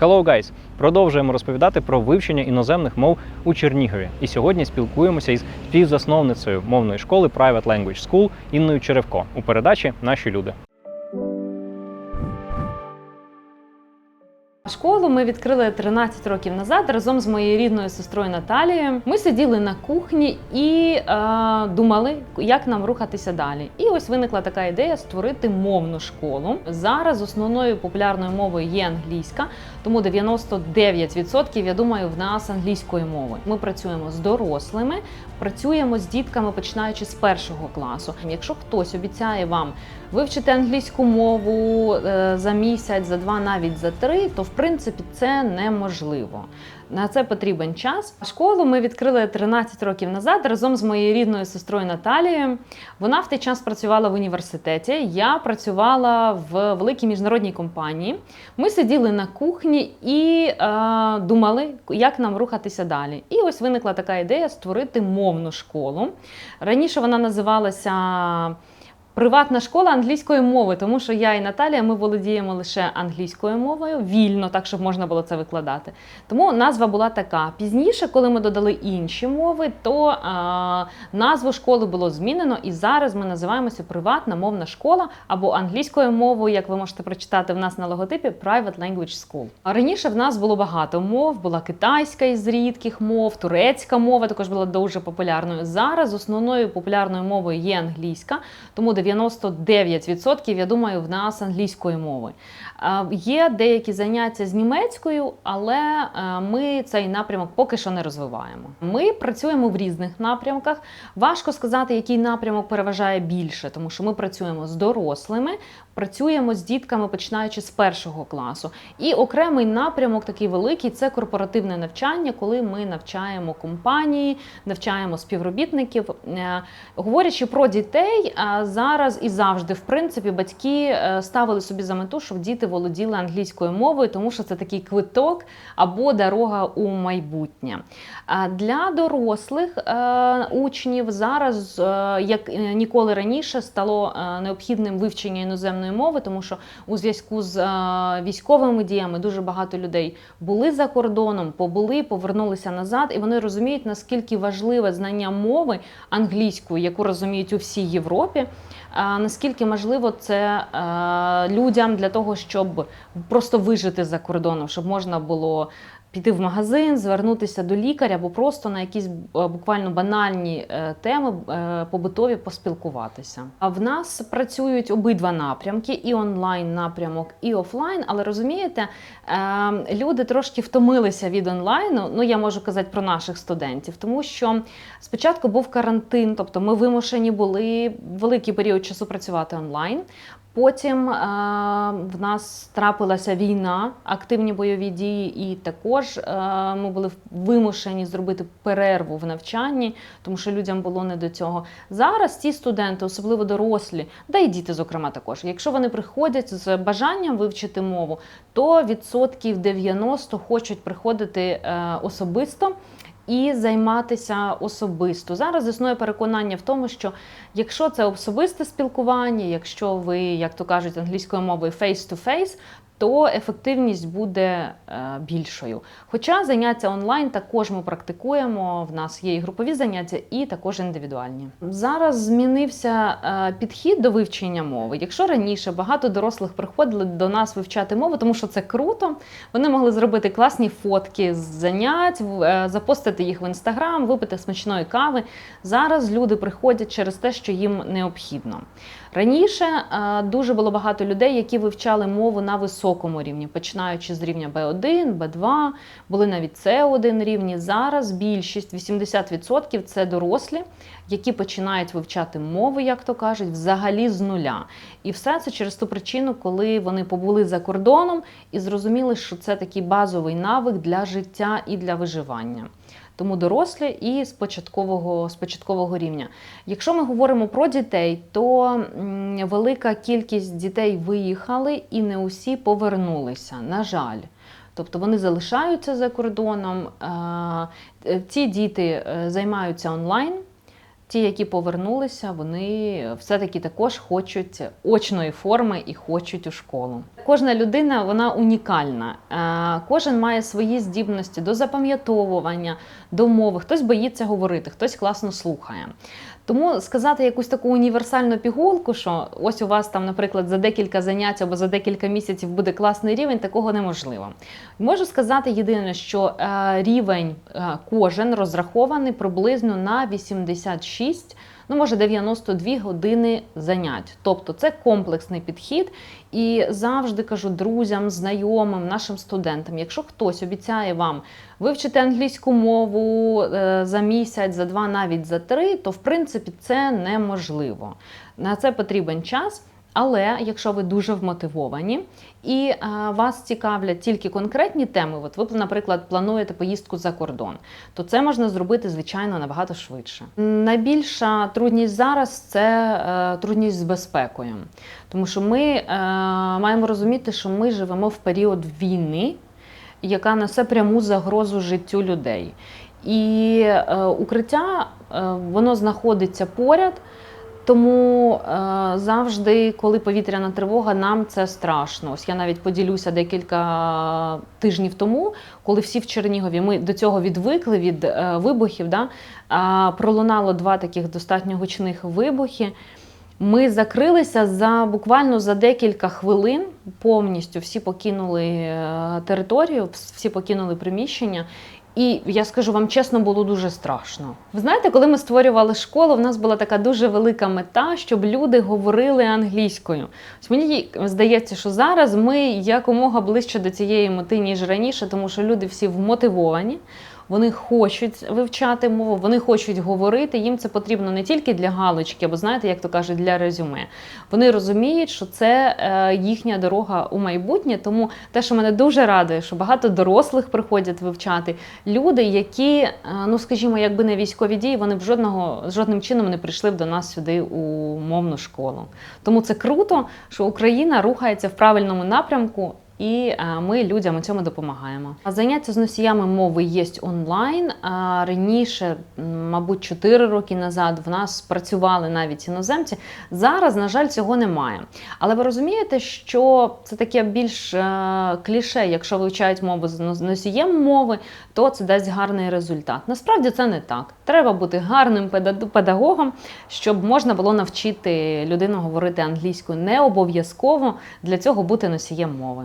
Hello, guys! Продовжуємо розповідати про вивчення іноземних мов у Чернігові. І сьогодні спілкуємося із співзасновницею мовної школи Private Language School Інною Черевко у передачі Наші люди. Школу ми відкрили 13 років назад разом з моєю рідною сестрою Наталією. Ми сиділи на кухні і е, думали, як нам рухатися далі. І ось виникла така ідея створити мовну школу. Зараз основною популярною мовою є англійська, тому 99% я думаю в нас англійської мови. Ми працюємо з дорослими, працюємо з дітками, починаючи з першого класу. Якщо хтось обіцяє вам вивчити англійську мову е, за місяць, за два, навіть за три, то в принципі це неможливо. На це потрібен час. Школу ми відкрили 13 років назад разом з моєю рідною сестрою Наталією. Вона в той час працювала в університеті. Я працювала в великій міжнародній компанії. Ми сиділи на кухні і е, думали, як нам рухатися далі. І ось виникла така ідея створити мовну школу. Раніше вона називалася. Приватна школа англійської мови, тому що я і Наталія ми володіємо лише англійською мовою, вільно, так щоб можна було це викладати. Тому назва була така. Пізніше, коли ми додали інші мови, то а, назву школи було змінено, і зараз ми називаємося приватна мовна школа або англійською мовою, як ви можете прочитати в нас на логотипі Private Language School. А раніше в нас було багато мов, була китайська із рідких мов, турецька мова також була дуже популярною. Зараз основною популярною мовою є англійська, тому 99% я думаю, в нас англійської мови. Є деякі заняття з німецькою, але е, ми цей напрямок поки що не розвиваємо. Ми працюємо в різних напрямках. Важко сказати, який напрямок переважає більше, тому що ми працюємо з дорослими, працюємо з дітками, починаючи з першого класу. І окремий напрямок, такий великий, це корпоративне навчання, коли ми навчаємо компанії, навчаємо співробітників. Е, Говорячи про дітей, е, зараз і завжди, в принципі, батьки е, ставили собі за мету, щоб діти володіли англійською мовою, тому що це такий квиток або дорога у майбутнє. Для дорослих е, учнів зараз, е, як ніколи раніше, стало необхідним вивчення іноземної мови, тому що у зв'язку з військовими діями дуже багато людей були за кордоном, побули, повернулися назад, і вони розуміють, наскільки важливе знання мови англійської, яку розуміють у всій Європі. Наскільки можливо це е, людям для того, щоб просто вижити за кордоном, щоб можна було піти в магазин, звернутися до лікаря або просто на якісь е, буквально банальні е, теми е, побутові поспілкуватися. А в нас працюють обидва напрямки: і онлайн напрямок, і офлайн. Але розумієте, е, люди трошки втомилися від онлайну. Ну я можу казати про наших студентів, тому що спочатку був карантин, тобто ми вимушені були великий період часу працювати онлайн. Потім е, в нас трапилася війна, активні бойові дії, і також е, ми були вимушені зробити перерву в навчанні, тому що людям було не до цього. Зараз ці студенти, особливо дорослі, да й діти, зокрема, також, якщо вони приходять з бажанням вивчити мову, то відсотків 90 хочуть приходити е, особисто і займатися особисто. Зараз існує переконання в тому, що якщо це особисте спілкування, якщо ви, як то кажуть, англійською мовою face-to-face, то ефективність буде е, більшою. Хоча заняття онлайн також ми практикуємо. В нас є і групові заняття, і також індивідуальні. Зараз змінився е, підхід до вивчення мови. Якщо раніше багато дорослих приходили до нас вивчати мову, тому що це круто, вони могли зробити класні фотки з занять, е, запостити їх в інстаграм, випити смачної кави. Зараз люди приходять через те, що їм необхідно. Раніше дуже було багато людей, які вивчали мову на високому рівні, починаючи з рівня B1, B2, були навіть C1 рівні. Зараз більшість 80% це дорослі, які починають вивчати мови, як то кажуть, взагалі з нуля. І все це через ту причину, коли вони побули за кордоном і зрозуміли, що це такий базовий навик для життя і для виживання. Тому дорослі і з початкового, з початкового рівня. Якщо ми говоримо про дітей, то велика кількість дітей виїхали і не усі повернулися, на жаль. Тобто вони залишаються за кордоном. Е, Ці діти е, займаються онлайн. Ті, які повернулися, вони все-таки також хочуть очної форми і хочуть у школу. Кожна людина вона унікальна. Е, Кожен має свої здібності до запам'ятовування, до мови. Хтось боїться говорити, хтось класно слухає. Тому сказати якусь таку універсальну пігулку, що ось у вас там, наприклад, за декілька занять або за декілька місяців буде класний рівень, такого неможливо. Можу сказати єдине, що е, рівень е, кожен розрахований приблизно на 86, ну може 92 години занять. Тобто це комплексний підхід. І завжди кажу друзям, знайомим, нашим студентам, якщо хтось обіцяє вам вивчити англійську мову е, за місяць, за два, навіть за три, то в принципі це неможливо. На це потрібен час. Але якщо ви дуже вмотивовані і е, вас цікавлять тільки конкретні теми, от ви, наприклад, плануєте поїздку за кордон, то це можна зробити звичайно набагато швидше. Найбільша трудність зараз це е, трудність з безпекою, тому що ми е, маємо розуміти, що ми живемо в період війни, яка несе пряму загрозу життю людей. І е, укриття е, воно знаходиться поряд. Тому е, завжди, коли повітряна тривога, нам це страшно. Ось я навіть поділюся декілька тижнів тому, коли всі в Чернігові ми до цього відвикли від е, вибухів. Да? А, пролунало два таких достатньо гучних вибухи. Ми закрилися за буквально за декілька хвилин. Повністю всі покинули е, територію, всі покинули приміщення. І я скажу вам чесно, було дуже страшно. Ви знаєте, коли ми створювали школу, в нас була така дуже велика мета, щоб люди говорили англійською. Ось мені здається, що зараз ми якомога ближче до цієї мети, ніж раніше, тому що люди всі вмотивовані. Вони хочуть вивчати мову, вони хочуть говорити. Їм це потрібно не тільки для галочки, або знаєте, як то кажуть, для резюме. Вони розуміють, що це е, їхня дорога у майбутнє. Тому те, що мене дуже радує, що багато дорослих приходять вивчати. Люди, які, е, ну скажімо, якби не військові дії, вони б жодного жодним чином не прийшли б до нас сюди у мовну школу. Тому це круто, що Україна рухається в правильному напрямку. І е, ми людям у цьому допомагаємо. Заняття з носіями мови є онлайн. Раніше, мабуть, 4 роки назад в нас працювали навіть іноземці. Зараз, на жаль, цього немає. Але ви розумієте, що це таке більш е, кліше, якщо вивчають мову з носієм мови, то це дасть гарний результат. Насправді це не так. Треба бути гарним педа- педагогом, щоб можна було навчити людину говорити англійською. Не обов'язково для цього бути носієм мови.